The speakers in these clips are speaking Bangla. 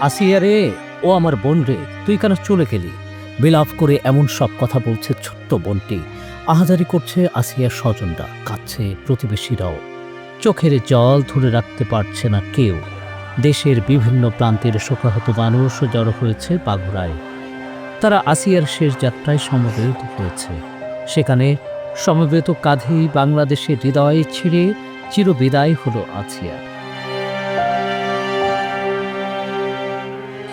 আসিয়া রে, ও আমার বোন রে, তুই কেন চলে গেলি? বিলাপ করে এমন সব কথা বলছে ছোট্ট বোনটি। আহাজারি করছে আসিয়ার স্বজনরা কাছে প্রতিবেশীরাও। চোখের জল ধরে রাখতে পারছে না কেউ। দেশের বিভিন্ন প্রান্তের শোকাহত মানুষ জড়ো হয়েছে বাগুড়ায় তারা আসিয়ার শেষ যাত্রায় সমবেত হয়েছে। সেখানে সমবেত কাঁধেই বাংলাদেশের হৃদয় ছিঁড়ে চিরবিদায় হলো আছিয়া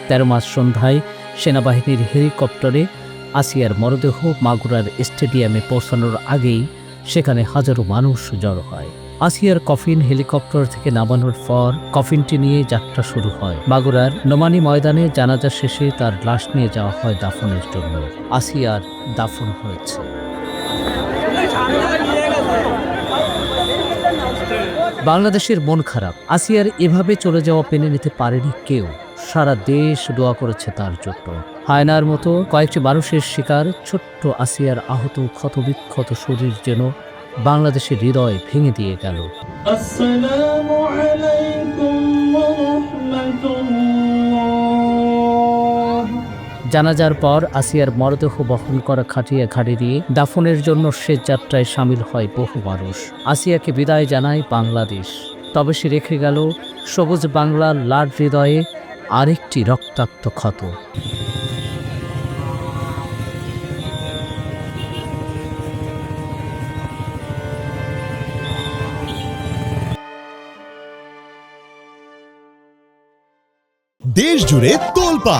তেরো মাস সন্ধ্যায় সেনাবাহিনীর হেলিকপ্টারে আসিয়ার মরদেহ মাগুরার স্টেডিয়ামে পৌঁছানোর আগেই সেখানে হাজারো মানুষ জড়ো হয়। আসিয়ার কফিন হেলিকপ্টার থেকে নামানোর পর কফিনটি নিয়ে যাত্রা শুরু হয়। মাগুরার নোমানি ময়দানে জানাজা শেষে তার লাশ নিয়ে যাওয়া হয় দাফনের জন্য। আসিয়ার দাফন হয়েছে। বাংলাদেশের মন খারাপ। আসিয়ার এভাবে চলে যাওয়া পেনে নিতে পারেনি কেউ। সারা দেশ দোয়া করেছে তার জন্য। হায়নার মতো কয়েকটি মানুষের শিকার ছোট্ট আসিয়ার আহত ক্ষতবিক্ষত শরীর যেন বাংলাদেশের হৃদয় ভেঙে দিয়ে গেল। আসসালামু আলাইকুম ওয়া রাহমাতুল্লাহ। জানাজার পর আসিয়ার মরদেহ বহন করা খাটিয়া ঘাড়ি দিয়ে দাফনের জন্য সে যাত্রায় সামিল হয় বহু মানুষ। আসিয়াকে বিদায় জানায় বাংলাদেশ। তবে সে রেখে গেল সবুজ বাংলার লাড হৃদয়ে আরেকটি রক্তাক্ত ক্ষত। দেশ জুড়ে তোলপা